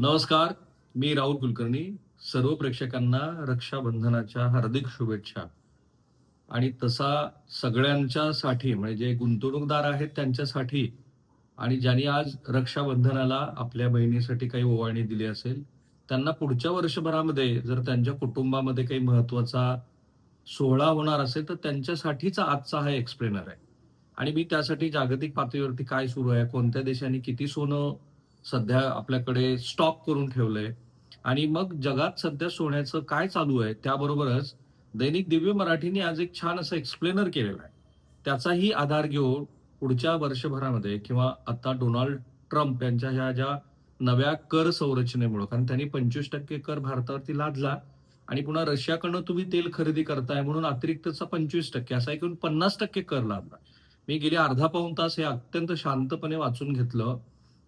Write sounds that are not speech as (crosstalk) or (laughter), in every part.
नमस्कार मी राहुल कुलकर्णी. सर्व प्रेक्षकांना रक्षाबंधनाच्या हार्दिक शुभेच्छा. आणि तसा सगळ्यांच्यासाठी म्हणजे जे गुंतवणूकदार आहेत त्यांच्यासाठी आणि ज्यांनी आज रक्षाबंधनाला आपल्या बहिणीसाठी काही ओवाळणी दिली असेल त्यांना पुढच्या वर्षभरामध्ये जर त्यांच्या कुटुंबामध्ये काही महत्त्वाचा सोहळा होणार असेल तर त्यांच्यासाठीचा आजचा हा एक्सप्लेनर आहे. आणि मी त्यासाठी जागतिक पातळीवरती काय सुरू आहे कोणत्या देशांनी किती सोनं सध्या आपल्याकडे स्टॉक करून ठेवलंय. आणि मग जगात सध्या सोन्याचं काय चालू आहे त्याबरोबरच दैनिक दिव्य मराठीने आज एक छान असं एक्सप्लेनर केलेलं आहे. त्याचाही आधार घेऊन पुढच्या वर्षभरामध्ये किंवा आता डोनाल्ड ट्रम्प यांच्या ह्या ज्या नव्या कर संरचनेमुळे कारण त्यांनी पंचवीस टक्के कर भारतावरती लादला आणि पुन्हा रशियाकडनं तुम्ही तेल खरेदी करताय म्हणून अतिरिक्तचा पंचवीस टक्के असा एकूण पन्नास टक्के कर लादला. मी गेली अर्धा पाऊन तास हे अत्यंत शांतपणे वाचून घेतलं.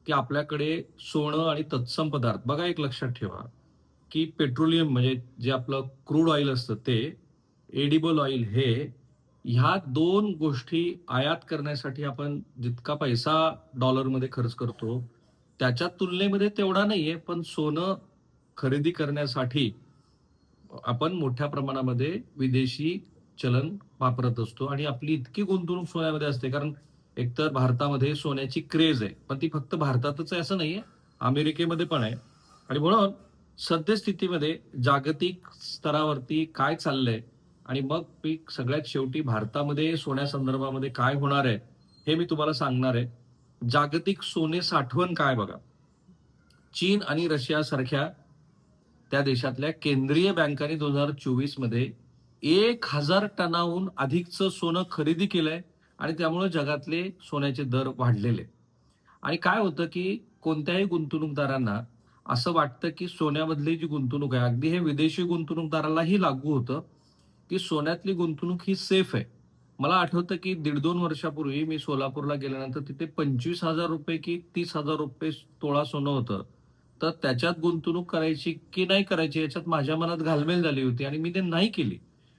की आपल्याकडे सोनं आणि तत्सम पदार्थ बघा एक लक्षात ठेवा की पेट्रोलियम म्हणजे जे आपलं क्रूड ऑइल असतं ते एडिबल ऑइल हे ह्या दोन गोष्टी आयात करण्यासाठी आपण जितका पैसा डॉलरमध्ये खर्च करतो त्याच्या तुलनेमध्ये तेवढा नाहीये पण सोनं खरेदी करण्यासाठी आपण मोठ्या प्रमाणामध्ये विदेशी चलन वापरत असतो आणि आपली इतकी गुंतवणूक सोन्यामध्ये असते कारण एकतर भारतामध्ये सोन्याची क्रेज आहे पण ती फक्त भारतातच आहे असं नाही आहे अमेरिकेमध्ये पण आहे. आणि म्हणून सद्यस्थितीमध्ये जागतिक स्तरावरती काय चाललंय आणि मग मी सगळ्यात शेवटी भारतामध्ये सोन्यासंदर्भामध्ये काय होणार आहे हे मी तुम्हाला सांगणार आहे. जागतिक सोने साठवण काय बघा. चीन आणि रशिया सारख्या त्या देशातल्या केंद्रीय बँकांनी दोन हजार चोवीसमध्ये एक हजार टनाहून अधिकचं सोनं खरेदी केलंय. आणि त्यामुळे जगातले सोन्याचे दर वाढलेले. आणि काय होतं की कोणत्याही गुंतवणूकदारांना असं वाटतं की सोन्यामधली जी गुंतवणूक आहे अगदी हे विदेशी गुंतवणूकदारालाही लागू होतं की सोन्यातली गुंतवणूक ही सेफ आहे. मला आठवतं की दीड दोन वर्षापूर्वी मी सोलापूरला गेल्यानंतर तिथे पंचवीस हजार रुपये की तीस हजार रुपये तोळा सोनं होतं. तर त्याच्यात गुंतवणूक करायची की नाही करायची याच्यात माझ्या मनात घालमेल झाली होती आणि मी ते नाही केली.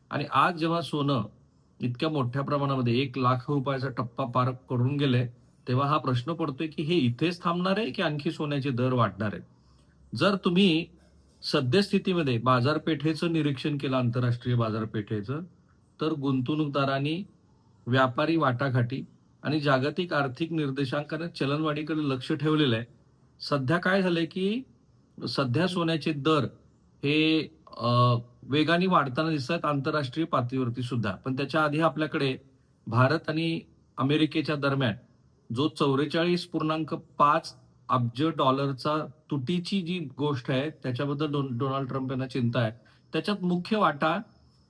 आणि आज जेव्हा सोनं इतक्या मोठ्या प्रमाणामध्ये एक लाख रुपयाचा टप्पा पार करून गेले तेव्हा हा प्रश्न पडतोय की हे इथेच थांबणार आहे की आणखी सोन्याचे दर वाढणार आहेत? जर तुम्ही सद्यस्थितीमध्ये बाजारपेठेचं निरीक्षण केलं आंतरराष्ट्रीय बाजारपेठेचं तर गुंतवणूकदारांनी व्यापारी वाटाघाटी आणि जागतिक आर्थिक निर्देशांकाने चलनवाढीकडे लक्ष ठेवलेलं आहे. सध्या काय झालंय की सध्या सोन्याचे दर हे वेगाने वाढताना दिसत आहेत आंतरराष्ट्रीय पातळीवरती सुद्धा. पण त्याच्या आधी आपल्याकडे भारत आणि अमेरिकेच्या दरम्यान जो चौवेचाळीस पूर्णांक पाच अब्ज डॉलरचा तुटीची जी गोष्ट आहे त्याच्याबद्दल डो- डोनाल्ड ट्रम्प यांना चिंता आहे. त्याच्यात मुख्य वाटा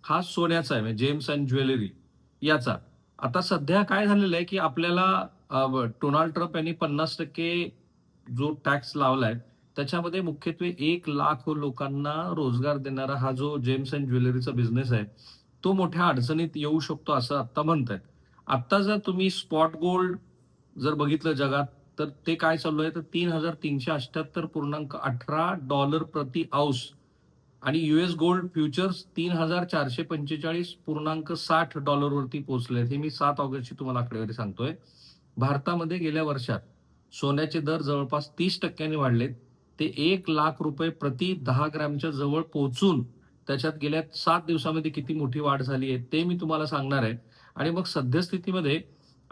हा सोन्याचा आहे म्हणजे जेम्स अँड ज्वेलरी याचा. आता सध्या काय झालेलं आहे की आपल्याला डोनाल्ड ट्रम्प यांनी पन्नास टक्के जो टॅक्स लावलाय त्याच्यामध्ये मुख्यत्वे एक लाख लोकांना रोजगार देणारा हा जो जेम्स अँड ज्वेलरीचा बिझनेस आहे तो मोठ्या अडचणीत येऊ शकतो असं आत्ता म्हणत आहे आत्ता जर तुम्ही स्पॉट गोल्ड जर बघितलं जगात तर ते काय चालू आहे? तर तीन हजार तीनशे अठ्याहत्तर पूर्णांक अठरा डॉलर प्रति औस. आणि युएस गोल्ड फ्युचर्स तीन हजार चारशे पंचेचाळीस पूर्णांक साठ डॉलरवरती पोहोचले हे मी सात ऑगस्टची तुम्हाला आकडेवारी सांगतोय. भारतामध्ये गेल्या वर्षात सोन्याचे दर जवळपास तीस टक्क्यांनी वाढलेत. ते एक लाख रुपये प्रति दहा ग्रॅमच्या जवळ पोहोचून त्याच्यात गेल्या सात दिवसामध्ये किती मोठी वाढ झाली आहे ते मी तुम्हाला सांगणार आहे. आणि मग सद्यस्थितीमध्ये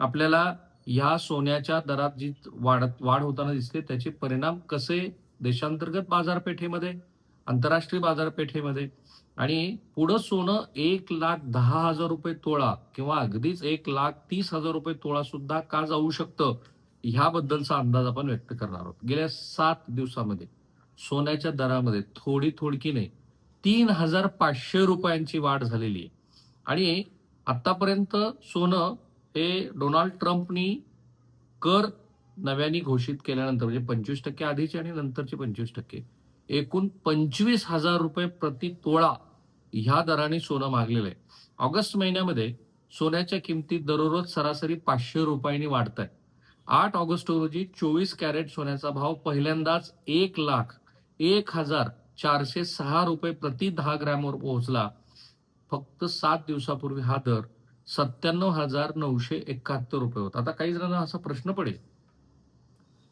आपल्याला ह्या सोन्याच्या दरात जी वाढत वाढ होताना दिसते त्याचे परिणाम कसे देशांतर्गत बाजारपेठेमध्ये आंतरराष्ट्रीय बाजारपेठेमध्ये? आणि पुढं सोनं एक लाख दहा हजार रुपये तोळा किंवा अगदीच एक लाख तीस हजार रुपये तोळा सुद्धा का जाऊ शकतं? ह्याबद्दलचा अंदाज आपण व्यक्त करणार आहोत. गेल्या सात दिवसामध्ये सोन्याच्या दरामध्ये थोडी थोडकी नाही तीन हजार पाचशे रुपयांची वाढ झालेली आहे. आणि आतापर्यंत सोनं हे डोनाल्ड ट्रम्पनी कर नव्याने घोषित केल्यानंतर म्हणजे पंचवीस टक्के आधीचे आणि नंतरचे पंचवीस टक्के एकूण पंचवीस हजार रुपये प्रति तोळा ह्या दराने सोनं मागलेलं आहे. ऑगस्ट महिन्यामध्ये सोन्याच्या किमतीत दररोज सरासरी पाचशे रुपयांनी वाढत आहे. आठ ऑगस्ट रोजी चोवीस कॅरेट सोन्याचा भाव पहिल्यांदाच एक लाख एक हजार चारशे सहा रुपये प्रति दहा ग्रॅमवर पोहोचला. फक्त सात दिवसापूर्वी हा दर सत्त्याण्णव हजार नऊशे एकाहत्तर रुपये होता. आता काही जणांना असा प्रश्न पडेल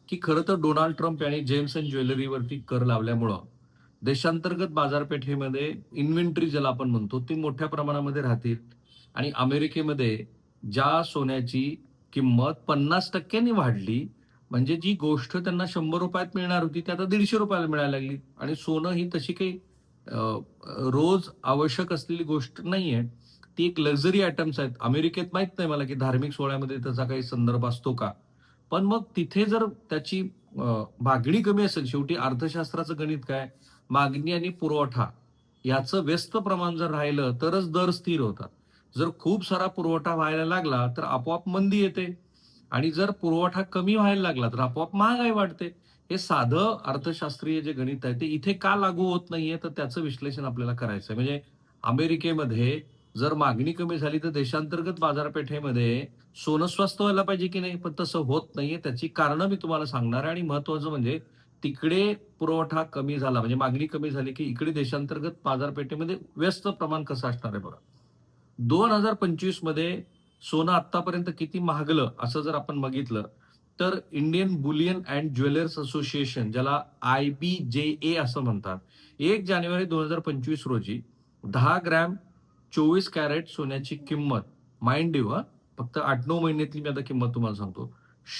की खरं तर डोनाल्ड ट्रम्प यांनी जेम्स अँड ज्वेलरीवरती कर लावल्यामुळं देशांतर्गत बाजारपेठेमध्ये इन्व्हेंटरी ज्याला आपण म्हणतो ती मोठ्या प्रमाणामध्ये राहतील आणि अमेरिकेमध्ये ज्या सोन्याची किंमत पन्नास टक्क्यांनी वाढली म्हणजे जी गोष्ट त्यांना शंभर रुपयात मिळणार होती ती आता दीडशे रुपयाला मिळायला लागली. आणि सोनं ही तशी काही रोज आवश्यक असलेली गोष्ट नाहीये. ती एक लक्झरी आयटम्स आहेत. अमेरिकेत माहीत नाही मला की धार्मिक सोहळ्यामध्ये त्याचा काही संदर्भ असतो का. पण मग तिथे जर त्याची मागणी कमी असेल शेवटी अर्थशास्त्राचं गणित काय? मागणी आणि पुरवठा याचं व्यस्त प्रमाण जर राहिलं तरच दर स्थिर होतात. जर खूप सारा पुरवठा व्हायला लागला तर आपोआप मंदी येते. आणि जर पुरवठा कमी व्हायला लागला तर आपोआप महागाई वाढते. हे साधं अर्थशास्त्रीय जे गणित आहे ते इथे का लागू होत नाहीये तर त्याचं विश्लेषण आपल्याला करायचं आहे म्हणजे अमेरिकेमध्ये जर मागणी कमी झाली तर देशांतर्गत बाजारपेठेमध्ये सोनं स्वस्त व्हायला पाहिजे की नाही? पण तसं होत नाहीये. त्याची कारणं मी तुम्हाला सांगणार आहे. आणि महत्वाचं म्हणजे तिकडे पुरवठा कमी झाला म्हणजे मागणी कमी झाली की इकडे देशांतर्गत बाजारपेठेमध्ये व्यस्त प्रमाण कसं असणार आहे बघा. दोन हजार पंचवीसमध्ये सोनं आतापर्यंत किती महागलं असं जर आपण बघितलं तर Indian bullion and jewellers association ज्याला आय बी जे ए असं म्हणतात एक जानेवारी दोन हजार पंचवीस रोजी दहा ग्रॅम चोवीस कॅरेट सोन्याची किंमत माइंड यू फक्त आठ नऊ महिन्यातली मी आता किंमत तुम्हाला सांगतो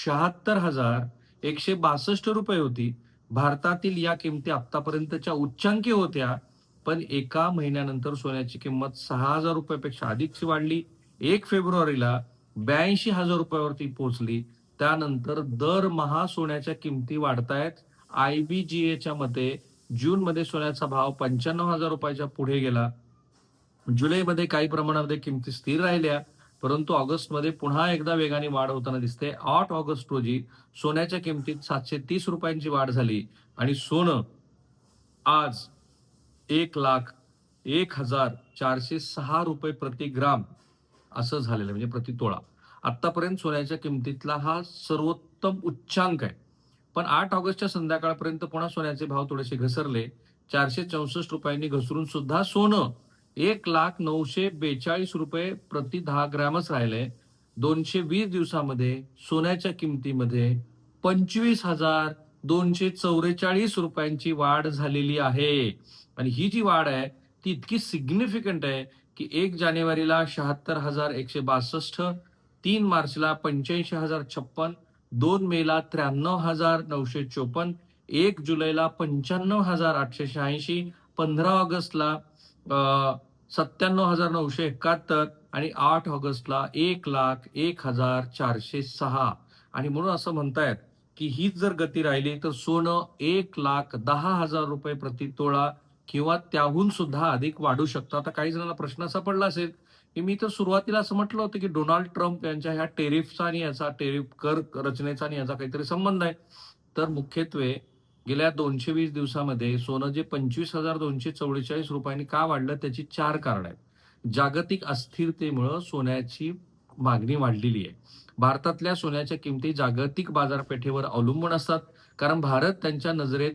शहात्तर हजार एकशे बासष्ट रुपये होती. भारतातील या किमती आतापर्यंतच्या उच्चांकी होत्या. पण एका महिन्यानंतर सोन्याची किंमत सहा हजार रुपयापेक्षा अधिकची वाढली. एक फेब्रुवारीला ब्याऐंशी हजार रुपयावरती पोहोचली. त्यानंतर दरमहा सोन्याच्या किमती वाढतायत. आय बी जी एच्या मते जून मध्ये सोन्याचा भाव पंच्याण्णव हजार रुपयाच्या पुढे गेला. जुलैमध्ये काही प्रमाणामध्ये किमती स्थिर राहिल्या परंतु ऑगस्टमध्ये पुन्हा एकदा वेगाने वाढ होताना दिसते. आठ ऑगस्ट रोजी सोन्याच्या किमतीत सातशे तीस रुपयांची वाढ झाली आणि सोनं आज एक लाख एक हजार चारशे सहा रुपये प्रति ग्राम असं झालेलं म्हणजे प्रति तोळा. आतापर्यंत सोन्याच्या किमतीतला हा सर्वोत्तम उच्चांक आहे. पण आठ ऑगस्टच्या संध्याकाळपर्यंत पुन्हा सोन्याचे भाव थोडेसे घसरले. चारशे चौसष्ट रुपयांनी घसरून सुद्धा सोनं एक लाख नऊशे बेचाळीस रुपये प्रति दहा ग्रॅमच राहिले. दोनशे वीस दिवसामध्ये सोन्याच्या किमतीमध्ये पंचवीस हजार दोनशे चौवेचाळीस रुपयांची वाढ झालेली आहे. आणि ही जी वाढ आहे ती इतकी सिग्निफिकंट आहे की एक जानेवारीला शहात्तर हजार एकशे बासष्ट तीन मार्चला पंच्याऐंशी हजार छप्पन दोन मेला त्र्याण्णव हजार नऊशे चोपन्न एक जुलैला पंच्याण्णव हजार आठशे शहाऐंशी पंधरा ऑगस्टला सत्त्याण्णव हजार नऊशे एकाहत्तर आणि आठ ऑगस्टला एक लाख एक हजार चारशे सहा. आणि म्हणून असं म्हणतायत की हीच जर गती राहिली तर सोनं एक लाख दहा हजार रुपये प्रति तोळा किंवा त्याहून सुद्धा अधिक वाढू शकतो. आता काही जणांना प्रश्न असा पडला असेल की मी तर सुरुवातीला असं म्हटलं होतं की डोनाल्ड ट्रम्प यांच्या ह्या टेरिफचा आणि याचा टेरिफ कर रचनेचा आणि याचा काहीतरी संबंध आहे. तर मुख्यत्वे गेल्या दोनशे वीस दिवसामध्ये सोनं जे पंचवीस हजार दोनशे चौवेचाळीस रुपयांनी का वाढलं त्याची चार कारण आहेत. जागतिक अस्थिरतेमुळं सोन्याची मागणी वाढलेली आहे. भारतातल्या सोन्याच्या किमती जागतिक बाजारपेठेवर अवलंबून असतात. कारण भारत त्यांच्या नजरेत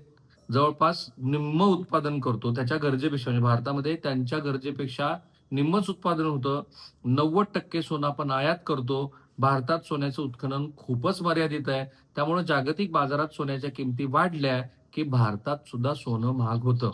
जवळपास निम्म उत्पादन करतो. त्याच्या गरजेपेक्षा म्हणजे भारतामध्ये त्यांच्या गरजेपेक्षा निम्मच उत्पादन होतं. नव्वद टक्के सोनं आपण आयात करतो. भारतात सोन्याचं उत्खनन खूपच मर्यादित आहे. त्यामुळे जागतिक बाजारात सोन्याच्या किमती वाढल्या की भारतात सुद्धा सोनं महाग होतं.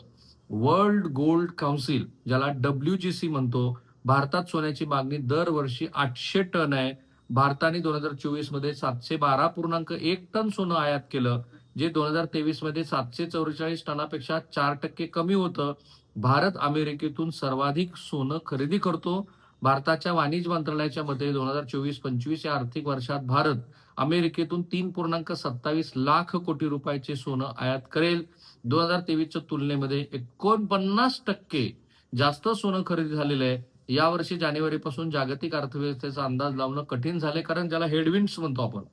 वर्ल्ड गोल्ड काउन्सिल ज्याला डब्ल्यू जी सी म्हणतो भारतात सोन्याची मागणी दरवर्षी आठशे टन आहे. भारताने दोन हजार चोवीसमध्ये सातशे बारा पूर्णांक एक टन सोनं आयात केलं. जे दोन हजार तेवीसमध्ये सातशे चौवेचाळीस टनापेक्षा चार टक्के कमी होतं भारत अमेरिकेतून सर्वाधिक सोनं खरेदी करतो. भारताच्या वाणिज्य मंत्रालयाच्या मते दोन हजार चोवीस पंचवीस या आर्थिक वर्षात भारत अमेरिकेतून तीन पूर्णांक सत्तावीस लाख कोटी रुपयाचे सोनं आयात करेल. दोन हजार तेवीसच्या तुलनेमध्ये एकोणपन्नास टक्के जास्त सोनं खरेदी झालेलं आहे. यावर्षी जानेवारीपासून जागतिक अर्थव्यवस्थेचा अंदाज लावणं कठीण झाले कारण ज्याला हेडविंड्स म्हणतो आपण.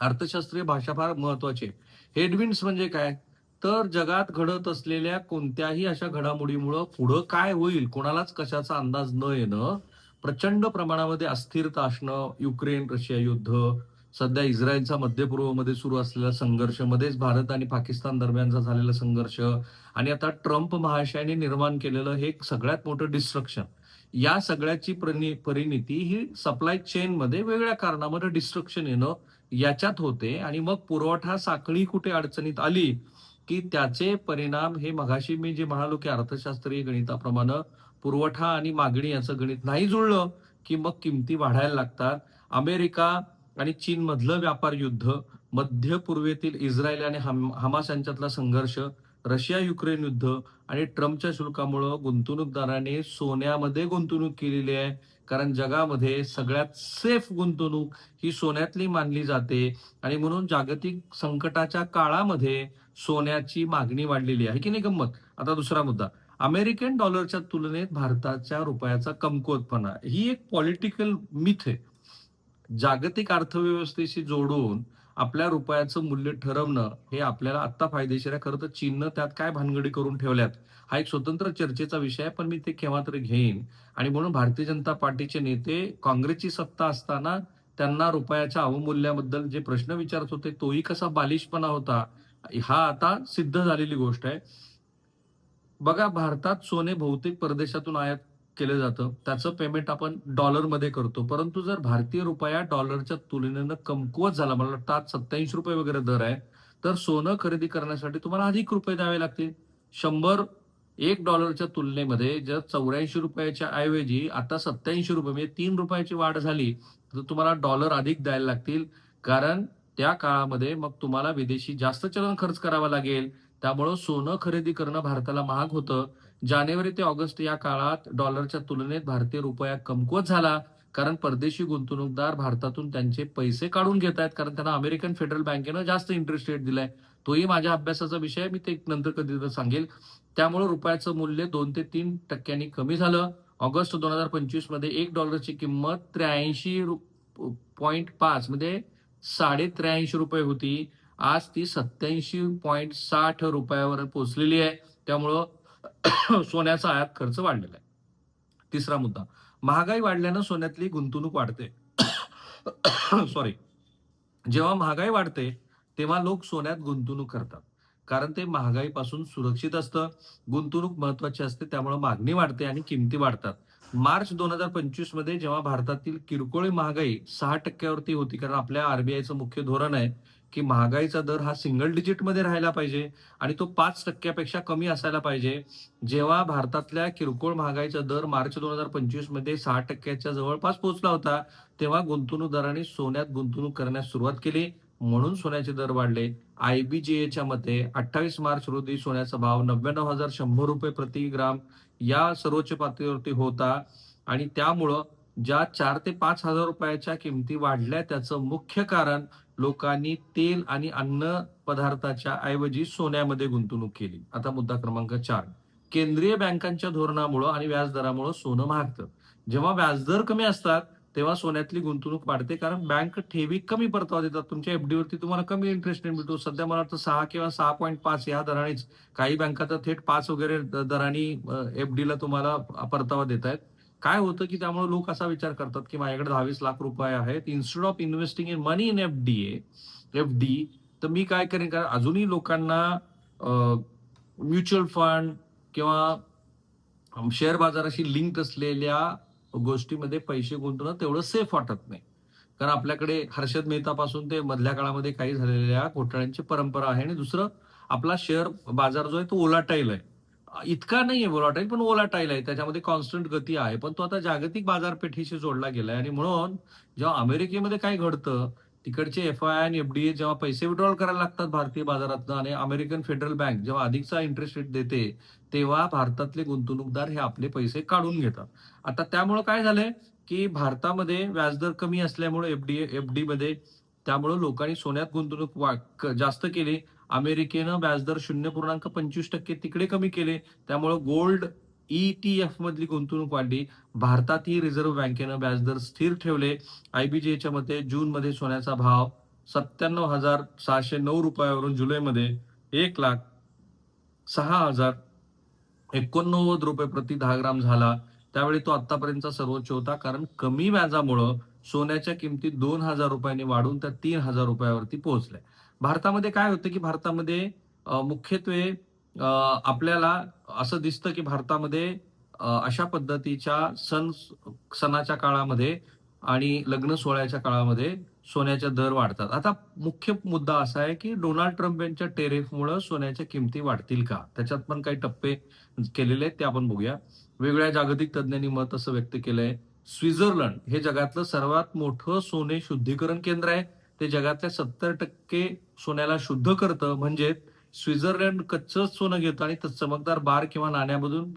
अर्थशास्त्रीय भाषा फार महत्वाची आहे. हेडविंड्स म्हणजे काय? तर जगात घडत असलेल्या कोणत्याही अशा घडामोडीमुळं पुढं काय होईल कोणालाच कशाचा अंदाज न येणं प्रचंड प्रमाणामध्ये अस्थिरता असणं युक्रेन रशिया युद्ध सध्या इस्रायलचा मध्य पूर्वमध्ये सुरू असलेला संघर्ष मध्येच भारत आणि पाकिस्तान दरम्यानचा झालेला संघर्ष आणि आता ट्रम्प महाशयाने निर्माण केलेलं हे एक सगळ्यात मोठं डिस्ट्रक्शन. या सगळ्याची परिणिती ही सप्लाय चेन मध्ये वेगळ्या कारणामध्ये डिस्ट्रक्शन येणं याच्यात होते आणि मग पुरवठा साखळी कुठे अडचणीत आली की त्याचे परिणाम हे मगाशी मी जे म्हणालो की अर्थशास्त्रीय गणिताप्रमाणे पुरवठा आणि मागणी याचं गणित नाही जुळलं की मग किमती वाढायला लागतात. अमेरिका आणि चीन मधलं व्यापार युद्ध मध्य पूर्वेतील इस्रायल आणि हम- हमास यांच्यातला संघर्ष रशिया युक्रेन युद्ध आणि ट्रम्पच्या शुल्कामुळं गुंतवणूकदाराने सोन्यामध्ये गुंतवणूक केलेली आहे. कारण जगामध्ये सगळ्यात सेफ गुंतवणूक ही सोन्यातली मानली जाते आणि म्हणून जागतिक संकटाच्या काळामध्ये सोन्याची मागणी वाढलेली आहे. की नाही गंमत? आता दुसरा मुद्दा. अमेरिकन डॉलरच्या तुलनेत भारताच्या रुपयाचा कमकुवतपणा ही एक पॉलिटिकल मिथ आहे. जागतिक अर्थव्यवस्थेशी जोडून आपल्या रुपयाचं मूल्य ठरवणं हे आपल्याला आत्ता फायदेशीर आहे. खरं तर चीननं त्यात काय भानगडी करून ठेवल्यात हा एक स्वतंत्र चर्चेचा विषय आहे पण मी ते केव्हा तरी घेईन. आणि म्हणून भारतीय जनता पार्टीचे नेते काँग्रेसची सत्ता असताना त्यांना रुपयाच्या अवमूल्याबद्दल जे प्रश्न विचारत होते तोही कसा बालिशपणा होता हा आता सिद्ध झालेली गोष्ट आहे. बघा भारतात सोने बहुतेक परदेशातून आयात केलं जातं. त्याचं पेमेंट आपण डॉलरमध्ये करतो. परंतु जर भारतीय रुपया डॉलरच्या तुलनेनं कमकुवत झाला मला वाटतं आज सत्याऐंशी रुपये वगैरे दर आहे तर सोनं खरेदी करण्यासाठी तुम्हाला अधिक रुपये द्यावे लागतील. शंभर एक डॉलरच्या तुलनेमध्ये जर चौऱ्याऐंशी रुपयाच्या ऐवजी आता सत्याऐंशी रुपये म्हणजे तीन रुपयाची वाढ झाली तर तुम्हाला डॉलर अधिक द्यायला लागतील. कारण त्या काळामध्ये मग तुम्हाला विदेशी जास्त चलन खर्च करावा लागेल. त्यामुळं सोनं खरेदी करणं भारताला महाग होतं. जानेवारी ते ऑगस्ट या काळात डॉलरच्या तुलनेत भारतीय रुपया कमकुवत झाला. कारण परदेशी गुंतवणूकदार भारतातून त्यांचे पैसे काढून घेत आहेत. कारण त्यांना अमेरिकन फेडरल बँकेनं जास्त इंटरेस्ट रेट दिलाय. तोही माझ्या अभ्यासाचा विषय. आहे मी ते नंतर कधी सांगेल. त्यामुळे रुपयाचं मूल्य दोन ते तीन टक्क्यांनी कमी झालं. ऑगस्ट दोन हजार पंचवीसमध्ये एक डॉलरची किंमत त्र्याऐंशी पॉईंट पाच म्हणजे साडे त्र्याऐंशी रुपये होती. आज ती सत्याऐंशी पॉईंट साठ रुपयावर पोहोचलेली आहे. त्यामुळं (coughs) सोन्याचा आयात खर्च वाढलेला आहे. तिसरा मुद्दा महागाई वाढल्यानं सोन्यातली गुंतवणूक वाढते. (coughs) सॉरी जेव्हा महागाई वाढते तेव्हा लोक सोन्यात गुंतवणूक करतात. कारण ते महागाईपासून सुरक्षित असतं. गुंतवणूक महत्वाची असते त्यामुळे मागणी वाढते आणि किमती वाढतात. मार्च दोन हजार पंचवीसमध्ये जेव्हा भारतातील किरकोळ महागाई सहा टक्क्यावरती होती कारण आपल्या आरबीआयचं मुख्य धोरण आहे की महागाईचा दर हा सिंगल डिजिटमध्ये राहायला पाहिजे आणि तो पाच टक्क्यापेक्षा कमी असायला पाहिजे. जेव्हा भारतातल्या किरकोळ महागाईचा दर मार्च दोन हजार पंचवीसमध्ये सहा टक्क्याच्या जवळपास पोहोचला होता तेव्हा गुंतवणूकदारांनी सोन्यात गुंतवणूक करण्यास सुरुवात केली. म्हणून सोन्याचे दर वाढले. आयबीजेएच्या मते अठ्ठावीस मार्च रोजी सोन्याचा भाव नव्याण्णव हजार शंभर रुपये प्रति ग्राम या सर्वोच्च पातळीवरती होता. आणि त्यामुळं ज्या चार ते पाच हजार रुपयाच्या किमती वाढल्या त्याचं मुख्य कारण लोकांनी तेल आणि अन्न पदार्थाच्या ऐवजी सोन्यामध्ये गुंतवणूक केली. आता मुद्दा क्रमांक चार. केंद्रीय बँकांच्या धोरणामुळं आणि व्याजदरामुळं सोनं महागतं. जेव्हा व्याजदर कमी असतात तेव्हा सोन्यातली गुंतवणूक वाढते कारण बँक ठेवी कमी परतावा देतात. तुमच्या एफडी वरती तुम्हाला कमी इंटरेस्ट रेट मिळतो. सध्या मला वाटतं सहा किंवा सहा पॉईंट पाच या दरानेच. काही बँका तर थेट पाच वगैरे दराने एफडीला तुम्हाला परतावा देत आहेत काय होतं की त्यामुळे लोक असा विचार करतात की माझ्याकडे दहावीस लाख रुपये आहेत. Instead of investing in money in F D F D तर मी काय करेन? कारण अजूनही लोकांना म्युच्युअल फंड किंवा शेअर बाजाराशी लिंक असलेल्या गोष्टीमध्ये पैसे गुंतवणं तेवढं सेफ वाटत नाही. कारण आपल्याकडे हर्षद मेहतापासून ते मधल्या काळामध्ये काही झालेल्या घोटाळ्यांची परंपरा आहे. आणि दुसरं आपला शेअर बाजार जो आहे तो ओलाटाईल आहे. इतका नाहीये वोलाटाईल पण ओलाटाईल आहे. त्याच्यामध्ये कॉन्स्टंट गती आहे. पण तो आता जागतिक बाजारपेठेशी जोडला गेलाय. आणि म्हणून जेव्हा अमेरिकेमध्ये काय घडतं तिकडचे एफ आय आणि एफडीए जेव्हा पैसे विड्रॉल करायला लागतात भारतीय बाजारातनं आणि अमेरिकन फेडरल बँक जेव्हा अधिकचा इंटरेस्ट रेट देते तेव्हा भारतातले गुंतवणूकदार हे आपले पैसे काढून घेतात. आता त्यामुळे काय झालंय की भारतामध्ये व्याजदर कमी असल्यामुळे एफडीए एफडी मध्ये त्यामुळे लोकांनी सोन्यात गुंतवणूक जास्त केली. अमेरिकेनं व्याजदर शून्य पूर्णांक पंचवीस टक्के तिकडे कमी केले. त्यामुळे गोल्ड ईटीएफ मधली गुंतवणूक वाढली. भारतातही रिझर्व्ह बँकेनं व्याजदर स्थिर ठेवले. आयबीजेच्या मते जून मध्ये सोन्याचा भाव सत्त्याण्णव हजार सहाशे नऊ रुपयावरून जुलैमध्ये एक लाख सहा हजार एकोणनव्वद रुपये प्रति दहा ग्राम झाला. त्यावेळी तो आतापर्यंतचा सर्वोच्च होता. कारण कमी व्याजामुळं सोन्याच्या किमती दोन हजार रुपयांनी वाढून त्या तीन हजार रुपयावरती पोहोचल्या. भारतामध्ये काय होतं की भारतामध्ये मुख्यत्वे आपल्याला असं दिसतं की भारतामध्ये अशा पद्धतीच्या सण सणाच्या काळामध्ये आणि लग्न सोहळ्याच्या काळामध्ये सोन्याच्या दर वाढतात. आता मुख्य मुद्दा असा आहे की डोनाल्ड ट्रम्प यांच्या टेरिफमुळे सोन्याच्या किमती वाढतील का? त्याच्यात पण काही टप्पे केलेले आहेत ते आपण बघूया. वेगवेगळ्या जागतिक तज्ज्ञांनी मत असं व्यक्त केलंय. स्वित्झर्लंड हे जगातलं सर्वात मोठं सोने शुद्धीकरण केंद्र आहे. ते जगातल्या सत्तर टक्के सोन्याला शुद्ध करतं. म्हणजे स्वित्झर्लंड कच्चंच सोनं घेतं आणि चमकदार बार किंवा नाण्यामधून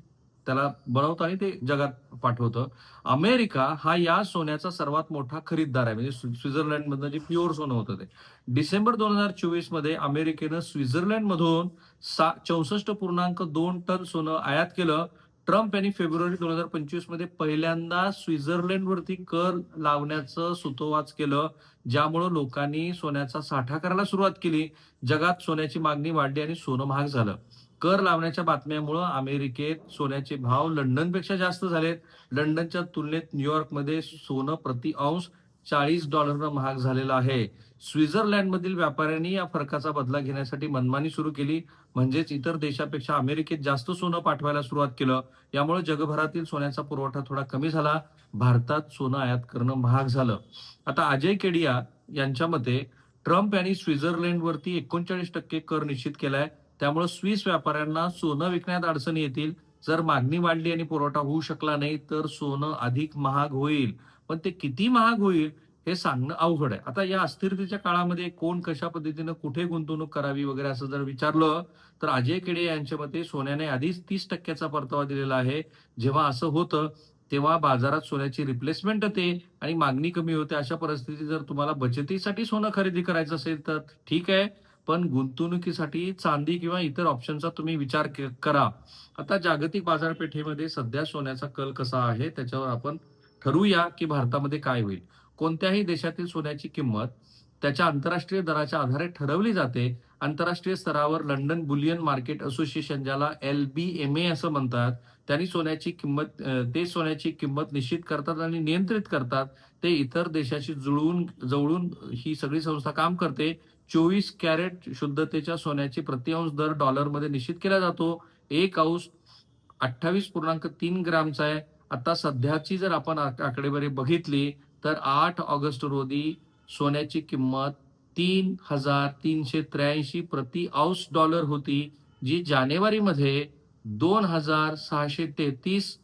त्याला बनवतं आणि ते जगात पाठवतं. अमेरिका हा या सोन्याचा सर्वात मोठा खरीददार आहे. म्हणजे स्वित्झर्लंड जे प्युअर सोनं होतं ते. डिसेंबर दोन हजार चोवीसमध्ये अमेरिकेनं स्वित्झर्लंडमधून सा चौसष्ट पूर्णांक दोन टन सोनं आयात केलं. ट्रम्प यांनी फेब्रुवारी दोन हजार पंचवीसमध्ये पहिल्यांदा स्वित्झर्लंड वरती कर लावण्याचं सुतोवाच केलं ज्यामुळं लोकांनी सोन्याचा साठा करायला सुरुवात केली. जगात सोन्याची मागणी वाढली आणि सोनं महाग झालं. कर लावण्याच्या बातम्यामुळं अमेरिकेत सोन्याचे भाव लंडनपेक्षा जास्त झालेत. लंडनच्या तुलनेत न्यूयॉर्कमध्ये सोनं प्रति अंश चाळीस डॉलरनं महाग झालेला आहे. स्वित्झर्लंडमधील व्यापाऱ्यांनी या फरकाचा बदला घेण्यासाठी मनमानी सुरू केली. म्हणजेच इतर देशापेक्षा अमेरिकेत जास्त सोनं पाठवायला सुरुवात केलं. यामुळे जगभरातील सोन्याचा पुरवठा थोडा कमी झाला. भारतात सोनं आयात करणं महाग झालं. आता अजय केडिया यांच्या मते ट्रम्प यांनी स्वित्झर्लंडवरती एकोणचाळीस टक्के कर निश्चित केलाय. त्यामुळे स्विस व्यापाऱ्यांना सोनं विकण्यात अडचणी येतील. जर मागणी वाढली आणि पुरवठा होऊ शकला नाही तर सोनं अधिक महाग होईल. पण ते किती महाग होईल हे सांगणं अवघड आहे. आता या अस्थिरतेच्या काळामध्ये कोण कशा पद्धतीनं कुठे गुंतवणूक करावी वगैरे असं जर विचारलं तर अजय केडे यांच्या मते सोन्याने आधीच तीस टक्क्याचा परतावा दिलेला आहे. जेव्हा असं होतं तेव्हा बाजारात सोन्याची रिप्लेसमेंट होते आणि मागणी कमी होते. अशा परिस्थितीत जर तुम्हाला बचतीसाठी सोनं खरेदी करायचं असेल तर ठीक आहे पण गुंतवणुकीसाठी चांदी किंवा इतर ऑप्शनचा तुम्ही विचार क- करा. आता जागतिक बाजारपेठेमध्ये सध्या सोन्याचा कल कसा आहे त्याच्यावर आपण ठरवूया की भारतामध्ये काय होईल. कोणत्याही देशातील सोन्याची किंमत त्याच्या आंतरराष्ट्रीय दराच्या आधारे ठरवली जाते. आंतरराष्ट्रीय स्तरावर लंडन बुलियन मार्केट असोसिएशन ज्याला एल बी एम ए असं म्हणतात त्यांनी सोन्याची किंमत ते सोन्याची किंमत निश्चित करतात आणि नियंत्रित करतात. ते इतर देशाशी जुळवून जवळून ही सगळी संस्था काम करते. चोवीस कॅरेट शुद्धतेच्या सोन्याची प्रतिअंश दर डॉलरमध्ये निश्चित केला जातो. एक अंश अठ्ठावीस पूर्णांक तीन ग्रामचा आहे. आता सध्याची जर आपण आकडेवारी बघितली तर आठ ऑगस्ट रोजी सोन्याची किंमत तीन हजार तीनशे त्र्याऐंशी प्रति औस डॉलर होती जी जानेवारीमध्ये दोन हजार सहाशे तेहतीस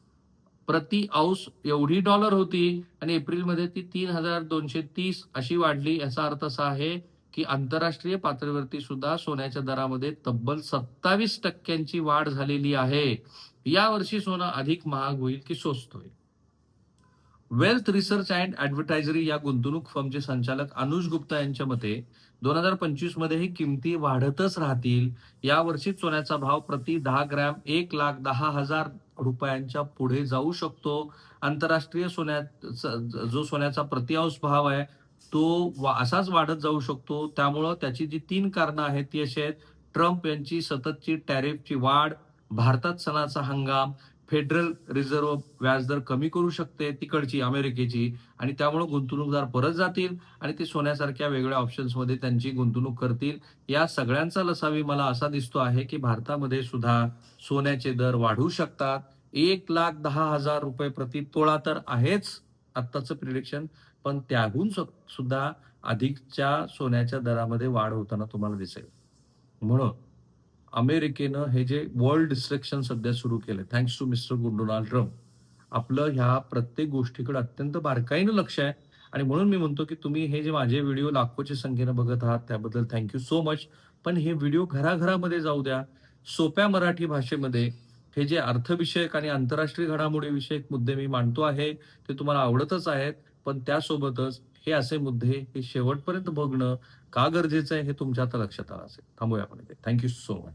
प्रति औस एवढी डॉलर होती आणि एप्रिलमध्ये ती तीन हजार दोनशे तीस अशी वाढली. याचा अर्थ असा आहे की आंतरराष्ट्रीय पातळीवरती सुद्धा सोन्याच्या दरामध्ये तब्बल सत्तावीस टक्क्यांची वाढ झालेली आहे. यावर्षी सोनं अधिक महाग होईल की स्वस्त होईल? वेल्थ रिसर्च अँड ऍडव्हर्टायझरी या गुंतवणूक फर्मचे संचालक अनुज गुप्ता यांच्या मते दोन हजार पंचवीसमध्ये ही किमती वाढतच राहतील. यावर्षी सोन्याचा भाव प्रति दहा ग्रॅम एक लाख दहा हजार रुपयांच्या पुढे जाऊ शकतो. आंतरराष्ट्रीय सोन्या जो सोन्याचा प्रति भाव आहे तो वा- असाच वाढत जाऊ शकतो. त्यामुळं त्याची जी तीन कारणं आहेत ती अशी आहेत. ट्रम्प यांची सततची टॅरिफची वाढ भारतात सणाचा हंगाम फेडरल रिझर्व्ह व्याजदर कमी करू शकते तिकडची अमेरिकेची. आणि त्यामुळे गुंतवणूकदार परत जातील आणि ते सोन्यासारख्या वेगळ्या ऑप्शन्समध्ये त्यांची गुंतवणूक करतील. या सगळ्यांचा लसावी मला असा दिसतो आहे की भारतामध्ये सुद्धा सोन्याचे दर वाढू शकतात. एक लाख दहा हजार रुपये प्रति तोळा तर आहेच आत्ताचं प्रिडिक्शन पण त्याहून सुद्धा अधिकच्या सोन्याच्या दरामध्ये वाढ होताना तुम्हाला दिसेल. म्हणून अमेरिकेनं हे जे वर्ल्ड डिस्ट्रक्शन सध्या सुरू केलं thanks to mister Donald Trump आपलं ह्या प्रत्येक गोष्टीकडे अत्यंत बारकाईनं लक्ष आहे. आणि म्हणून मी म्हणतो की तुम्ही हे जे माझे व्हिडिओ लाखोच्या संख्येनं बघत आहात त्याबद्दल थँक्यू सो मच पण हे व्हिडिओ घराघरामध्ये जाऊ द्या. सोप्या मराठी भाषेमध्ये हे जे अर्थविषयक आणि आंतरराष्ट्रीय घडामोडी विषयक मुद्दे मी मांडतो आहे ते तुम्हाला आवडतच आहेत. पण त्यासोबतच हे असे मुद्दे हे शेवटपर्यंत बघणं का गरजेचं आहे हे तुमच्या आता लक्षात आलं असेल. थांबूया आपण इथे. Thank you so much